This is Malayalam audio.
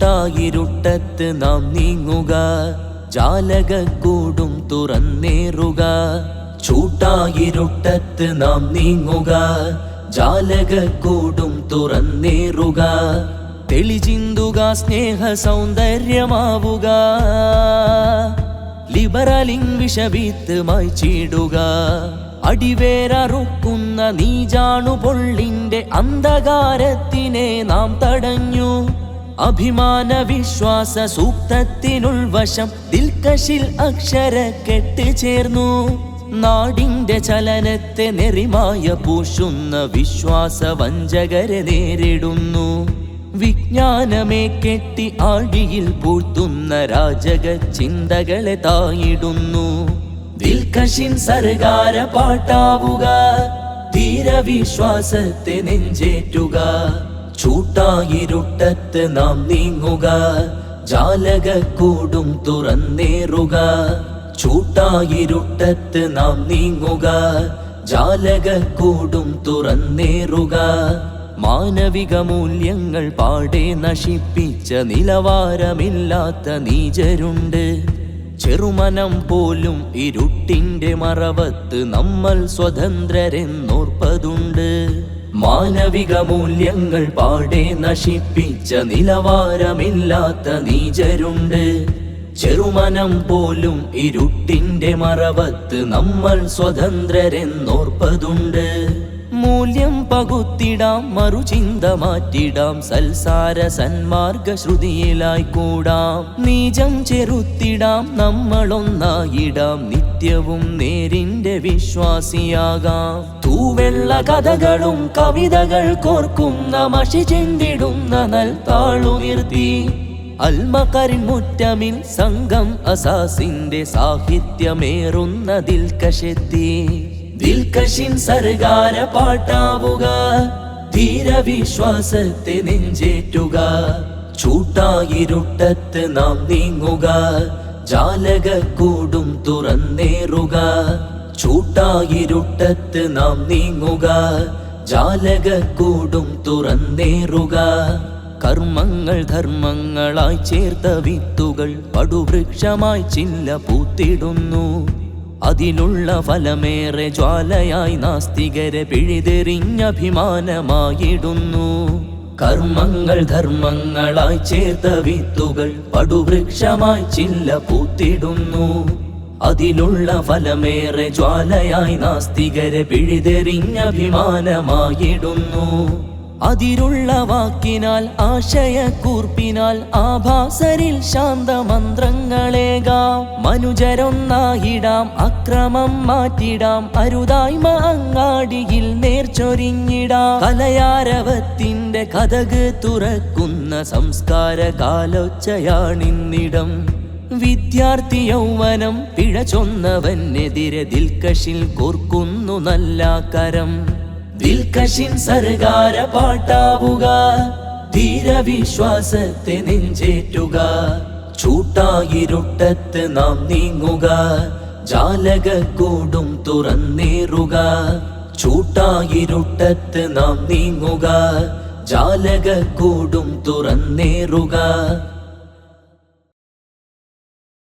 ചൂട്ടായിരുട്ടത്ത് നാം നീങ്ങുക. ജാലകക്കൂടും തുറന്നേറുക. ചൂട്ടായിരുട്ടത്ത് നാം നീങ്ങുക. ജാലകക്കൂടും തുറന്നേറുക. തെളിചിന്തുക സ്നേഹ സൗന്ദര്യമാവുക ലിബറലിംഗ് വിഷവിത്ത് മായ്ച്ചിടുക അടിവേരറുക്കുന്ന നീജാണു പൊള്ളിന്റെ അന്ധകാരത്തിനെ നാം തടഞ്ഞു. അഭിമാന വിശ്വാസ സൂക്തത്തിനുൾവശം ദിൽക്കശിൽ അക്ഷര കെട്ട് ചേർന്നു. നാടിന്റെ ചലനത്തെ നെറിമായ പൂശുന്ന വിശ്വാസ വഞ്ചകരെ നേരിടുന്നു. വിജ്ഞാനമേ കെട്ടി ആഴിയിൽ പൂഴ്ത്തുന്ന രാജക ചിന്തകളെ തായിടുന്നു. ദിൽക്കഷിൻ സർഗാര പാട്ടാവുക തീരവിശ്വാസത്തെ നെഞ്ചേറ്റുക. ചൂട്ടായിരുട്ടത്ത് നാം നീങ്ങുക ജാലകക്കൂടും തുറന്നേറുക. ചൂട്ടായിരുട്ടത്ത് നാം നീങ്ങുക ജാലകക്കൂടും തുറന്നേറുക. മാനവിക മൂല്യങ്ങൾ പാടെ നശിപ്പിച്ച നിലവാരമില്ലാത്ത നീചരുണ്ട്. ചെറുമനം പോലും ഇരുട്ടിന്റെ മറവത്ത് നമ്മൾ സ്വതന്ത്രരെന്നോർപ്പതുണ്ട്. മാനവിക മൂല്യങ്ങൾ പാടെ നശിപ്പിച്ച നിലവാരമില്ലാത്ത നീചരുണ്ട്. ചെറുമനം പോലും ഇരുട്ടിന്റെ മറവത്ത് നമ്മൾ സ്വതന്ത്രരെന്നോർപ്പതുണ്ട്. മൂല്യം പകുത്തിടാം മറുചിന്ത മാറ്റിടാം സൽസാര സന്മാർഗ ശ്രുതിയിലായി കൂടാം. നീജം ചെറുത്തിടാം നമ്മളൊന്നായിടാം നിത്യവും നേരിന്റെ വിശ്വാസിയാകാം. തൂവെള്ള കഥകളും കവിതകൾ കോർക്കുന്ന മഷി ചെന്തിടുന്ന നൽത്താളുയർത്തി അൽമകരിൻ മുറ്റമിൽ സംഘം അസാസിന്റെ സാഹിത്യമേറുന്നതിൽ കശെത്തി ദിൽക്കഷിൻ സർഗാര പാട്ടാവുക. ധീരവിശ്വാസത്തെ നെഞ്ചേറ്റുക. ചൂട്ടായിരുട്ടത്ത് നാം നീങ്ങുക. ജാലകക്കൂടും തുറന്നേറുക. ചൂട്ടായിരുട്ടത്ത് നാം നീങ്ങുക. ജാലകക്കൂടും തുറന്നേറുക. കർമ്മങ്ങൾ ധർമ്മങ്ങളായി ചേർത്ത വിത്തുകൾ പടുവൃക്ഷമായി ചില്ല പൂത്തിടുന്നു. അതിലുള്ള ഫലമേറെ ജ്വാലയായി നാസ്തികരെ പിഴുതെറിഞ്ഞഭിമാനമായിടുന്നു. കർമ്മങ്ങൾ ധർമ്മങ്ങളായി ചേർത്ത വിത്തുകൾ പടുവൃക്ഷമായി ചില്ല പൂത്തിടുന്നു. അതിലുള്ള ഫലമേറെ ജ്വാലയായി നാസ്തികരെ പിഴുതെറിഞ്ഞഭിമാനമായിടുന്നു. അതിരുള്ള വാക്കിനാൽ ആശയക്കൂർപ്പിനാൽ ആഭാസരിൽ ശാന്തമന്ത്രങ്ങളേകാം. മനുജരൊന്നായിടാം അക്രമം മാറ്റിടാം അരുതായ്മ അങ്ങാടിയിൽ നേർച്ചൊരിഞ്ഞിടാം കലയാരവത്തിന്റെ കഥക് തുറക്കുന്ന സംസ്കാര കാലൊച്ചയാണിന്നിടം വിദ്യാർത്ഥി യൗവനം പിഴ ചൊന്നവനെതിരെ ദിൽക്കഷിൽ കോർക്കുന്നു നല്ല കരം. ദിൽക്കഷിൻ സർഗാര പാട്ടാവുക. ധീരവിശ്വാസത്തെ നെഞ്ചേറ്റുക. ചൂട്ടായിരുട്ടത്ത് നാം നീങ്ങുക. ജാലകക്കൂടും തുറന്നേറുക. ചൂട്ടായിരുട്ടത്ത് നാം നീങ്ങുക. ജാലകക്കൂടും തുറന്നേറുക.